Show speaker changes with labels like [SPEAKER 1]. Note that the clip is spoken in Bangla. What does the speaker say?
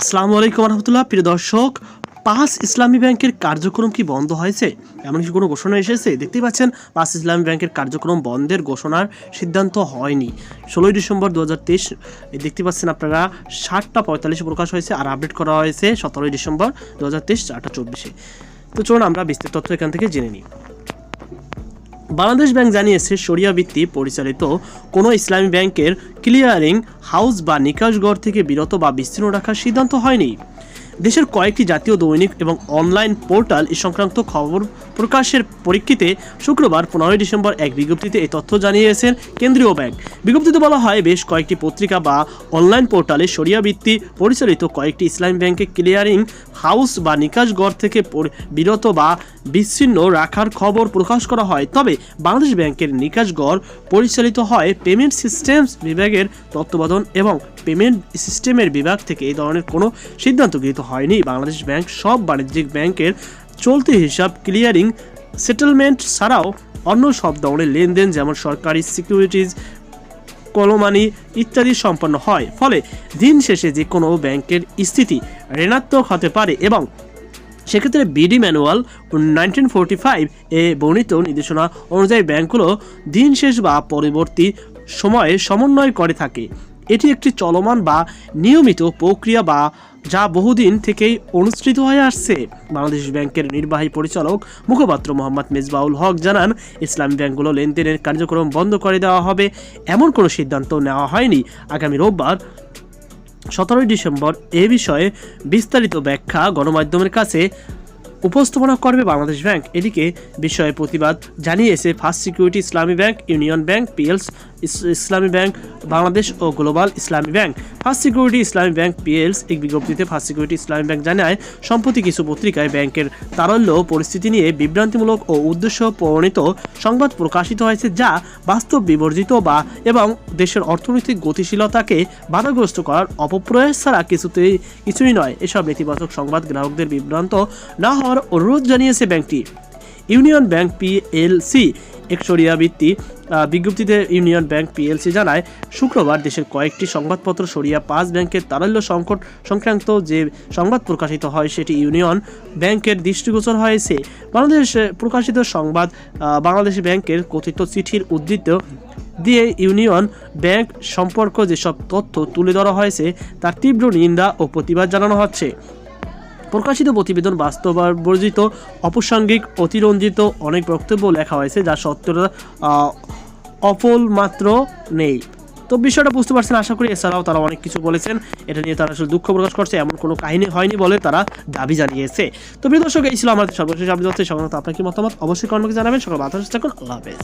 [SPEAKER 1] আসসালামু আলাইকুম রহমতুল্লাহ প্রিয় দর্শক, পাঁচ ইসলামী ব্যাংকের কার্যক্রম কি বন্ধ হয়েছে? এমন কি কোনো ঘোষণা এসেছে? দেখতেই পাচ্ছেন, পাঁচ ইসলামী ব্যাংকের কার্যক্রম বন্ধের ঘোষণার সিদ্ধান্ত হয়নি। ষোলোই ডিসেম্বর দু হাজার তেইশ দেখতে পাচ্ছেন আপনারা, ষাটটা পঁয়তাল্লিশে প্রকাশ হয়েছে আর আপডেট করা হয়েছে সতেরোই ডিসেম্বর দু হাজার তেইশ, চারটা চব্বিশে। তো চলুন আমরা বিস্তারিত তথ্য এখান থেকে জেনে নিই। বাংলাদেশ ব্যাংক জানিয়েছে সরিয়া ভিত্তি পরিচালিত কোনো ইসলামী ব্যাংকের ক্লিয়ারিং হাউস বা নিকাশগড় থেকে বিরত বা বিচ্ছিন্ন রাখার সিদ্ধান্ত হয়নি। দেশের কয়েকটি জাতীয় দৈনিক এবং অনলাইন পোর্টাল এ সংক্রান্ত খবর প্রকাশের পরীক্ষিতে শুক্রবার, পনেরোই ডিসেম্বর এক বিজ্ঞপ্তিতে এই তথ্য জানিয়েছেন কেন্দ্রীয় ব্যাংক। বিজ্ঞপ্তিতে বলা হয়, বেশ কয়েকটি পত্রিকা বা অনলাইন পোর্টালে শরিয়া ভিত্তি পরিচালিত কয়েকটি ইসলামী ব্যাংকে ক্লিয়ারিং হাউস বা নিকাশগড় থেকে বিরত বা বিচ্ছিন্ন রাখার খবর প্রকাশ করা হয়। তবে বাংলাদেশ ব্যাংকের নিকাশগড় পরিচালিত হয় পেমেন্ট সিস্টেমস বিভাগের তত্ত্বাবধান এবং পেমেন্ট সিস্টেমের বিভাগ থেকে এই ধরনের কোনো সিদ্ধান্ত গৃহীত হয়নি। বাংলাদেশ ব্যাংক সব বাণিজ্যিক ব্যাংকের চলতি হিসাব ক্লিয়ারিং সেটেলমেন্ট ছাড়াও অন্য সব ধরনের লেনদেন যেমন সরকারি সিকিউরিটিজ, কলমানি ইত্যাদি সম্পন্ন হয়। ফলে দিন শেষে যে কোনো ব্যাংকের স্থিতি ঋণাত্মক হতে পারে এবং সেক্ষেত্রে BD manual nineteen forty five এ বর্ণিত নির্দেশনা অনুযায়ী ব্যাংকগুলো দিন শেষ বা পরবর্তী সময়ে সমন্বয় করে থাকে। এটি একটি চলমান বা নিয়মিত প্রক্রিয়া বা যা বহুদিন থেকেই অনুষ্ঠিত হয়ে আসছে। বাংলাদেশ ব্যাংকের নির্বাহী পরিচালক মুখপাত্র মোহাম্মদ মেজবাউল হক জানান, ইসলামী ব্যাংকগুলো লেনদেনের কার্যক্রম বন্ধ করে দেওয়া হবে। এমন কোনো সিদ্ধান্ত নেওয়া হয়নি। আগামী রোববার, সতেরোই ডিসেম্বর, এ বিষয়ে বিস্তারিত ব্যাখ্যা গণমাধ্যমের কাছে উপস্থাপনা করবে বাংলাদেশ ব্যাংক। এদিকে বিষয়ে প্রতিবাদ জানিয়েছে first security Islami bank union bank PLC Islami bank Bangladesh ও global Islami bank first security Islami bank PLC এক বিজ্ঞপ্তিতে ফার্স্ট সিকিউরিটি ইসলামী ব্যাংক জানায়, সম্প্রতি কিছু পত্রিকায় ব্যাংকের তারল্য পরিস্থিতি নিয়ে বিভ্রান্তিমূলক ও উদ্দেশ্য প্রণীত সংবাদ প্রকাশিত হয়েছে যা বাস্তব বিবর্জিত বা এবং দেশের অর্থনৈতিক গতিশীলতাকে বাধাগ্রস্ত করার অপপ্রয়াস ছাড়া কিছুতেই, কিছুই নয়। এসব নেতিবাচক সংবাদ গ্রাহকদের বিভ্রান্ত না হওয়ার অনুরোধ জানিয়েছে ব্যাংকটি। ইউনিয়ন ব্যাংক পিএলসি একশরিয়া ভিত্তি আহ, বিজ্ঞপ্তিতে ইউনিয়ন ব্যাংক পিএলসি জানায় শুক্রবার দেশের কয়েকটি সংবাদপত্র সরিয়া পাঁচ ব্যাংকের তারল্য সংকট সংক্রান্ত যে সংবাদ প্রকাশিত হয় সেটি ইউনিয়ন ব্যাংকের দৃষ্টিগোচর হয়েছে। বাংলাদেশ প্রকাশিত সংবাদ বাংলাদেশ ব্যাংকের কথিত চিঠির উদ্ধৃত দিয়ে ইউনিয়ন ব্যাংক সম্পর্ক যেসব তথ্য তুলে ধরা হয়েছে তার তীব্র নিন্দা ও প্রতিবাদ জানানো হচ্ছে। প্রকাশিত প্রতিবেদন বাস্তববর্জিত, অপ্রাসঙ্গিক, অতিরঞ্জিত অনেক বক্তব্য লেখা হয়েছে যা সত্যতা অপল মাত্র নেই। তো বিষয়টা বুঝতে পারছেন, আশা করি এছাড়াও তারা অনেক কিছু বলেছেন। এটা নিয়ে তারা আসলে দুঃখ প্রকাশ করছে, এমন কোনো কাহিনী হয়নি বলে তারা দাবি জানিয়েছে। তো প্রিয় দর্শক, এই ছিল আমাদের সর্বশেষ আপনি আপনার কি মতামত? অবশ্যই কর্মকে জানাবেন। সকাল বাতাস করুন আল্লাহ হাফেজ।